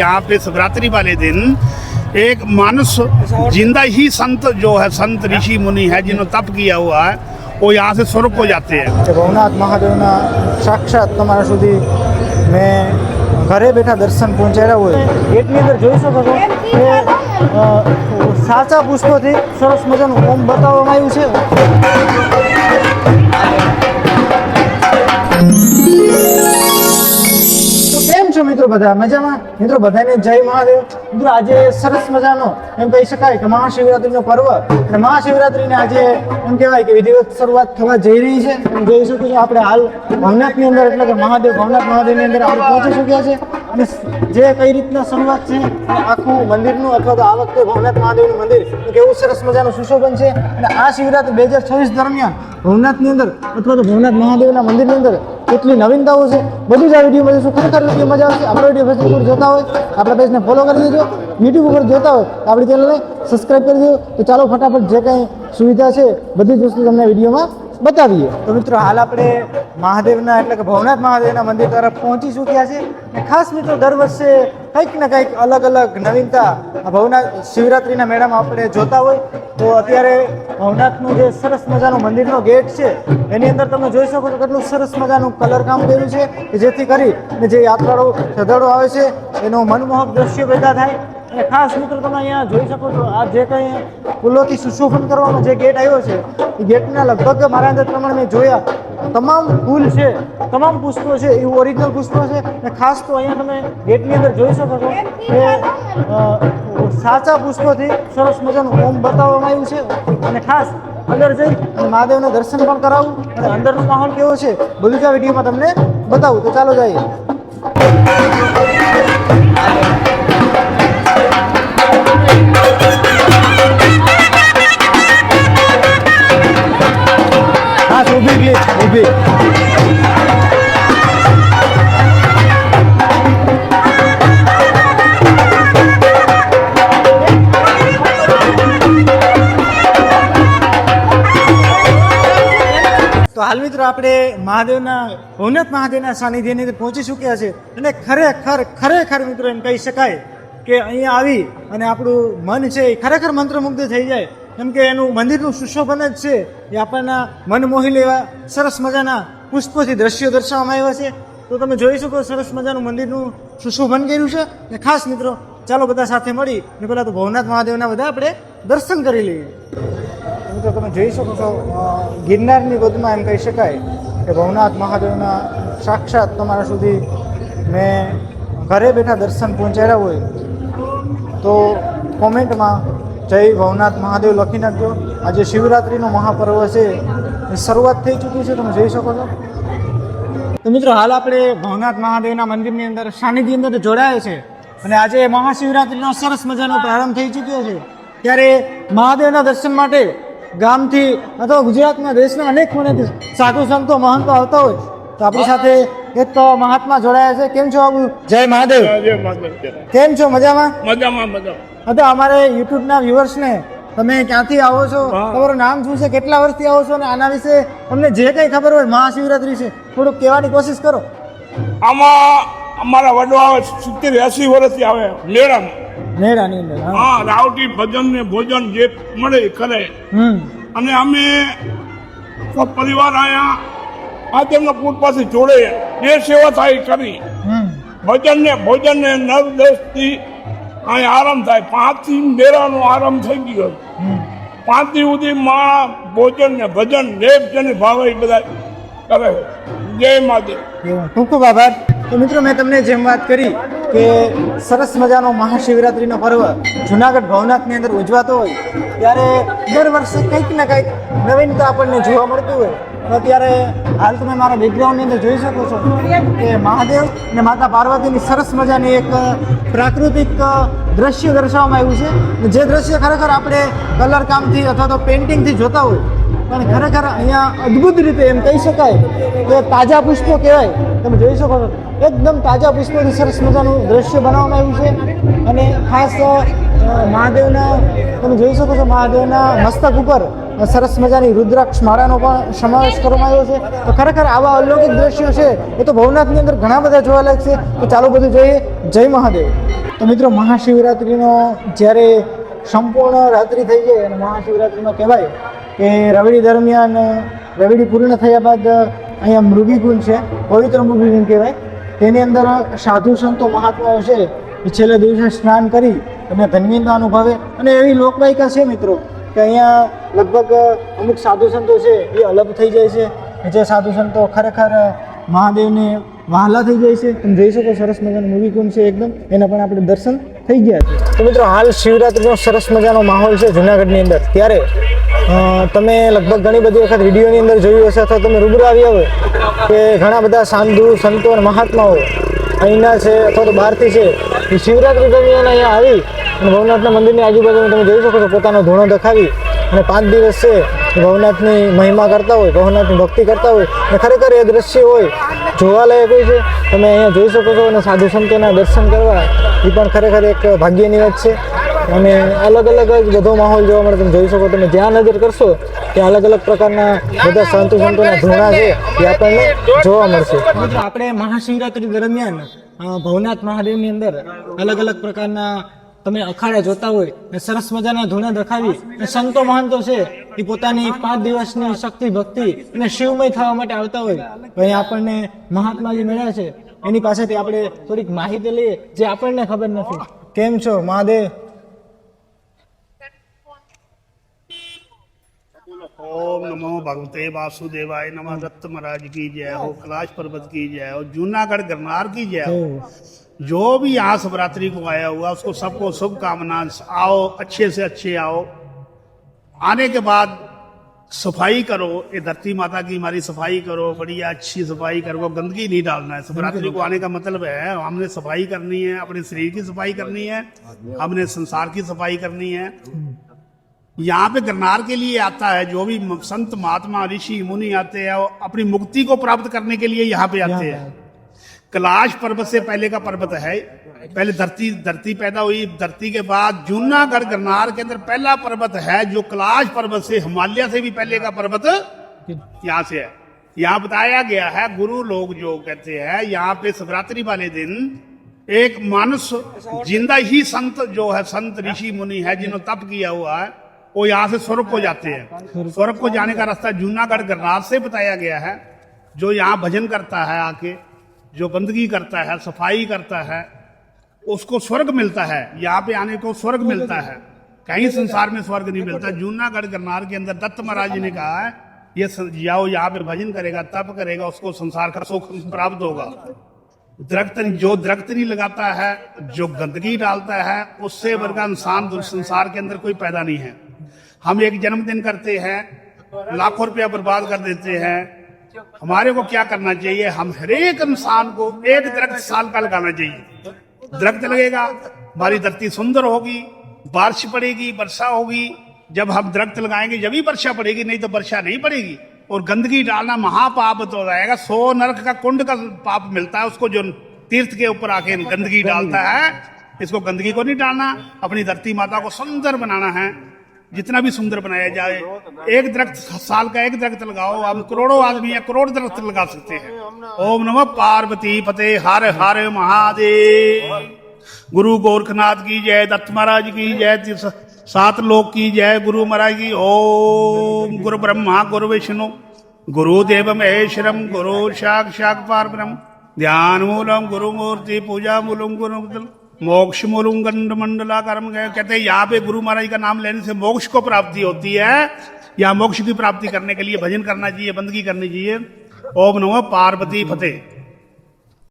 यहाँ पे शिवरात्रि वाले दिन एक मानस जिंदा ही संत जो है संत ऋषि मुनि है जिन्होंने तप किया हुआ है वो यहाँ से स्वर्ग को जाते हैं કે ભવનાથ મહાદેવના સાક્ષાત તમારા સુધી મેં ઘરે બેઠા દર્શન પહોંચાડ્યા હોય એટલી અંદર જોઈ શકો છો કે અ, સાચા પુષ્પોથી સરસ મજાનું ઓમ બતાવવામાં આવ્યું છે છો મિત્રો બધા? મજામાં? મિત્રો બધાને જય મહાદેવ. મિત્રો આજે સરસ મજાનો, એમ કહી શકાય કે મહાશિવરાત્રીનો પર્વ. અને મહાશિવરાત્રીને આજે એમ કહેવાય કે વિધિવત શરૂઆત થવા જઈ રહી છે. એમ જોઈ શકું છું આપણે હાલ ભવનાથની અંદર, એટલે કે મહાદેવ, ભવનાથ મહાદેવની અંદર આપણે પહોંચી ચૂક્યા છે. અને જે કઈ રીતના શરૂઆત છે, આખું મંદિરનું અથવા તો આ વખતે ભવનાથ મહાદેવનું મંદિર કેવું સરસ મજાનું સુશોભન છે. અને આ શિવરાત્રી બે હજાર છવ્વીસ દરમિયાન ભવનાથની અંદર અથવા તો ભવનાથ મહાદેવના મંદિરની અંદર કેટલી નવીનતાઓ છે? બધું જ આ વીડિયો જોઈશું. ખરેખર વીડિયો મજા આવશે. આપણો વીડિયો ફેસબુક પર જોતા હોય, આપણા પેજને ફોલો કરી દેજો. યુટ્યુબ ઉપર જોતા હોય તો આપણી ચેનલને સબસ્ક્રાઈબ કરી દેજો. તો ચાલો ફટાફટ જે કાંઈ સુવિધા છે, બધી જ વસ્તુ તમને વિડીયોમાં બતાવીએ. તો મિત્રો, હાલ આપણે મહાદેવના, એટલે કે ભવનાથ મહાદેવના મંદિર તરફ પહોંચી ચૂક્યા છે. અને ખાસ મિત્રો, દર વર્ષે કંઈક ને કંઈક અલગ અલગ નવીનતા ભવનાથ શિવરાત્રિના મેળામાં આપણે જોતા હોય. તો અત્યારે ભવનાથનું જે સરસ મજાનું મંદિરનો ગેટ છે, એની અંદર તમે જોઈ શકો છો કેટલું સરસ મજાનું કલર કામ કર્યું છે, કે જેથી કરી જે યાત્રાળુ શ્રદ્ધાળુ આવે છે, એનો મનમોહક દ્રશ્ય પેદા થાય. અને ખાસ મિત્રો તમે અહીંયા જોઈ શકો છો, આ જે કંઈ ફૂલોથી સુશોભન કરવાનો જે ગેટ આવ્યો છે, એ ગેટના લગભગ મારા અંદર પ્રમાણે મેં જોયા. તમામ ફૂલ છે, તમામ પુષ્પો છે એ ઓરિજિનલ પુષ્પો છે, અને ખાસ તો અહીંયા તમે ગેટની અંદર જોઈ શકો છો કે સાચા પુષ્પોથી સરસ મજાનું ઓમ બતાવવામાં આવ્યું છે. અને ખાસ અંદર જઈ અને મહાદેવના દર્શન પણ કરાવું અને અંદરનો માહોલ કેવો છે બધું જ આ વિડીયોમાં તમને બતાવું. તો ચાલો જઈએ. હાલ મિત્રો આપણે મહાદેવના, ભવનાથ મહાદેવના સાનિધ્યની અંદર પહોંચી ચૂક્યા છે. અને ખરેખર ખરેખર મિત્રો એમ કહી શકાય કે અહીંયા આવી અને આપણું મન છે એ ખરેખર મંત્રમુગ્ધ થઈ જાય. કેમ કે એનું મંદિરનું સુશોભન જ છે. એ આપણના મન મોહી લેવા સરસ મજાના પુષ્પોથી દ્રશ્યો દર્શાવવામાં આવ્યા છે. તો તમે જોઈ શકો સરસ મજાનું મંદિરનું સુશોભન કર્યું છે. અને ખાસ મિત્રો, ચાલો બધા સાથે મળી. ને પહેલાં તો ભવનાથ મહાદેવના બધા આપણે દર્શન કરી લઈએ. મિત્રો તમે જોઈ શકો છો ગિરનારની ગોદમાં એમ કહી શકાય કે ભવનાથ મહાદેવના સાક્ષાત તમારા સુધી મેં ઘરે બેઠા દર્શન પહોંચાડ્યા હોય તો કોમેન્ટમાં જય ભવનાથ મહાદેવ લખી નાખજો. આજે શિવરાત્રિનો મહાપર્વ છે, એ શરૂઆત થઈ ચૂકી છે, તમે જોઈ શકો છો. તો મિત્રો, હાલ આપણે ભવનાથ મહાદેવના મંદિરની અંદર, સાનિધ્ય અંદર જોડાયા છે અને આજે મહાશિવરાત્રિનો સરસ મજાનો પ્રારંભ થઈ ચૂક્યો છે. ત્યારે મહાદેવના દર્શન માટે ગામથી અથવા ગુજરાતના દેશના અનેક ખૂણેથી સાધુ સંતો મહંતો આવતા હોય તો આપણી સાથે એક તો મહાત્મા જોડાયા છે. કેમ છો બાબુ? જય મહાદેવ. કેમ છો? મજામાં? મજામાં મજામાં. હા અમારે યુટ્યુબના વ્યુઅર્સને તમે ક્યાંથી આવો છો. તમારું નામ શું છે? કેટલા વર્ષથી આવો છો? અને આના વિશે તમને જે કંઈ ખબર હોય મહાશિવરાત્રી છે થોડુંક કહેવાની કોશિશ કરો. આમાં અમારા વડો આવે સિત્તેર એસી વર્ષથી આવે મેળામાં. મેળાની અંદર હા. રાવટી ભજન ને ભોજન જે મળે કરે. અને અમે પરિવાર અહીંયા આ તેમના પૂટ પાસે જોડે જે સેવા થાય કરી. ભજન ને ભોજન ને નવ દસથી અહીંયા આરામ થાય. પાંચથી મેળાનો આરામ થઈ ગયો. પાંચથી સુધી માં ભોજન ને ભજન લેપ જેને ભાવે બધા કરે. જય એવું. ખૂબ ખૂબ આભાર. તો મિત્રો મેં તમને જેમ વાત કરી કે સરસ મજાનો મહાશિવરાત્રિનો પર્વ જુનાગઢ ભવનાથની અંદર ઉજવાતો હોય, ત્યારે દર વર્ષે કંઈક ને કંઈક નવીનતા આપણને જોવા મળતું હોય. તો અત્યારે હાલ તમે મારા બેકગ્રાઉન્ડની અંદર જોઈ શકો છો કે મહાદેવ અને માતા પાર્વતીની સરસ મજાની એક પ્રાકૃતિક દ્રશ્ય દર્શાવવામાં આવ્યું છે. જે દ્રશ્ય ખરેખર આપણે કલર કામથી અથવા તો પેઇન્ટિંગથી જોતા હોય પણ ખરેખર અહીંયા અદ્ભુત રીતે એમ કહી શકાય કે તાજા પુષ્પો કહેવાય. તમે જોઈ શકો છો, એકદમ તાજા પુષ્પોથી સરસ મજાનું દ્રશ્ય બનાવવામાં આવ્યું છે. અને ખાસ મહાદેવના, તમે જોઈ શકો છો, મહાદેવના મસ્તક ઉપર સરસ મજાની રુદ્રાક્ષ માળાનો પણ સમાવેશ કરવામાં આવ્યો છે. તો ખરેખર આવા અલૌકિક દ્રશ્યો છે, એ તો ભવનાથની અંદર ઘણા બધા જોવાલાયક છે. તો ચાલો બધું જોઈએ. જય મહાદેવ. તો મિત્રો, મહાશિવરાત્રિનો જ્યારે સંપૂર્ણ રાત્રિ થઈ જાય અને મહાશિવરાત્રિમાં કહેવાય કે રવેડી દરમિયાન, રવેડી પૂર્ણ થયા બાદ અહીંયા મૃગીકુંડ છે, પવિત્ર મૃગીકુંડ કહેવાય. તેની અંદર સાધુ સંતો મહાત્માઓ છે, છેલ્લે દિવસે સ્નાન કરી અને ધન્યતા અનુભવે. અને એવી લોકવાયિકા છે મિત્રો, કે અહીંયા લગભગ અમુક સાધુ સંતો છે, એ અલગ થઈ જાય છે. જે સાધુ સંતો ખરેખર મહાદેવને વહાલા થઈ જાય છે. તમે જોઈ શકો, સરસ મજાનું મૂવી કુંડ છે એકદમ? એના પણ આપણે દર્શન થઈ ગયા છે. તો મિત્રો, હાલ શિવરાત્રિનો સરસ મજાનો માહોલ છે જુનાગઢની અંદર. ત્યારે તમે લગભગ ઘણી બધી વખત વિડીયોની અંદર જોયું હશે અથવા તમે રૂબરૂ આવ્યા હોય કે ઘણા બધા સાંધુ, સંતો અને મહાત્માઓ અહીંના છે અથવા તો બહારથી છે, એ શિવરાત્રિ દરમિયાન અહીંયા આવી અને ભવનાથના મંદિરની આજુબાજુમાં તમે જોઈ શકો છો પોતાનો ધૂણો દેખાવી અને પાંચ દિવસ છે ભવનાથની મહિમા કરતા હોય, ભવનાથની ભક્તિ કરતા હોય અને ખરેખર એ દ્રશ્ય હોય જોવાલાયક હોય છે. તમે અહીંયા જોઈ શકો છો અને સાધુ સંતોના દર્શન કરવા એ પણ ખરેખર એક ભાગ્યની વાત છે. અને અલગ અલગ જ બધો માહોલ જોવા મળે, તમે જોઈ શકો, તમે જ્યાં નજર કરશો, ત્યાં અલગ અલગ પ્રકારના બધા સંતો સંતોના ધૂણા છે, એ આપણને જોવા મળશે. આપણે મહાશિવરાત્રિ દરમિયાન ભવનાથ મહાદેવની અંદર અલગ અલગ પ્રકારના તમે અખાડે જોતા હોય ને સરસ મજાના ધૂણા દખાવી ને સંતો મહંતો છે એ પોતાની પાંચ દિવસની શક્તિ ભક્તિ અને શિવમય થવા માટે આવતા હોય. ભાઈ આપણને મહાત્માજી મળ્યા છે. એની પાસેથી આપણે થોડીક માહિતી લઈએ જે આપણને ખબર નથી. કેમ છો મહાદેવ? ઓમ નમો ભગવતે વાસુદેવાય નમઃ દત્ત મહારાજ કી જય હો કલાશ પર્વત કી જય હો જૂનાગઢ ગરનાર કી જય હો. जो भी यहाँ शिवरात्रि को आया हुआ उसको सबको शुभकामना आओ अच्छे से अच्छे आओ। आने के बाद सफ़ाई करो ये धरती माता की हमारी सफ़ाई करो बढ़िया अच्छी सफ़ाई करो गंदगी नहीं डालना है। शिवरात्रि को आने का मतलब है हमने सफ़ाई करनी है अपने शरीर की सफ़ाई करनी है हमने संसार की सफ़ाई करनी है। यहाँ पे गिरनार के लिए आता है जो भी संत महात्मा ऋषि मुनि आते हैं अपनी मुक्ति को प्राप्त करने के लिए यहाँ पे आते हैं। कैलाश पर्वत से पहले का पर्वत है। पहले धरती धरती पैदा हुई। धरती के बाद जूनागढ़ गिरनार के अंदर पहला पर्वत है, जो कैलाश पर्वत से हिमालय से भी पहले का पर्वत यहाँ से है। यहाँ बताया गया है, गुरु लोग जो कहते हैं, यहाँ पे शिवरात्रि वाले दिन एक मनुष्य ज़िंदा ही संत जो है, संत ऋषि मुनि है, जिन्होंने तप किया हुआ है, वो यहाँ से स्वर्ग को जाते हैं। स्वर्ग को जाने का रास्ता जूनागढ़ गिरनार से बताया गया है, जो यहाँ भजन करता है आके। जो बंदगी करता है, सफ़ाई करता है, उसको स्वर्ग मिलता है। यहाँ पे आने को स्वर्ग मिलता है। कहीं संसार में स्वर्ग नहीं मिलता। जूनागढ़ गिरनार के अंदर दत्त महाराज जी ने कहा है, ये जाओ यहाँ पे भजन करेगा, तप करेगा, उसको संसार का सुख प्राप्त होगा। दरख्त जो दरख्त नहीं लगाता है, जो गंदगी डालता है, उससे वर्ग इंसान संसार के अंदर कोई पैदा नहीं है। हम एक जन्मदिन करते हैं, लाखों रुपया बर्बाद कर देते हैं हमारे को क्या करना चाहिए? हम हर एक इंसान को एक दरख्त साल का लगाना चाहिए। दरख्त लगेगा, हमारी धरती सुंदर होगी, बारिश पड़ेगी, वर्षा होगी। जब हम दरख्त लगाएँगे, जब ही वर्षा पड़ेगी, नहीं तो वर्षा नहीं पड़ेगी। और गंदगी डालना महापाप तो जाएगा सो नरक का कुंड का पाप मिलता है, उसको जो तीर्थ के ऊपर आके गंदगी डालता है, इसको गंदगी को नहीं डालना। अपनी धरती माता को सुंदर बनाना है। जितना भी सुंदर बनाया जाए एक दरख्त साल का एक दरख्त लगाओ हम करोड़ों आदमी है करोड़ दरख्त लगा सकते हैं ओम नमः पार्वती फतेह हर हर महादेव गुरु गोरखनाथ की जय दत्त महाराज की जय तीर्थ- सात लोक की जय गुरु महाराज की ओम गुरु ब्रह्मा गुरु विष्णु गुरुदेव महेश्वरम गुरु साक्षात पार ब्रह्म ध्यान मूलम गुरु मूर्ति पूजा मूलम गुरु मोक्ष मोलुंगंड गंड मंडला कर्म गए। कहते हैं, यहाँ पे गुरु महाराज का नाम लेने से मोक्ष को प्राप्ति होती है। या मोक्ष की प्राप्ति करने के लिए भजन करना चाहिए, बंदगी करनी चाहिए। ओम नमो पार्वती फतेह।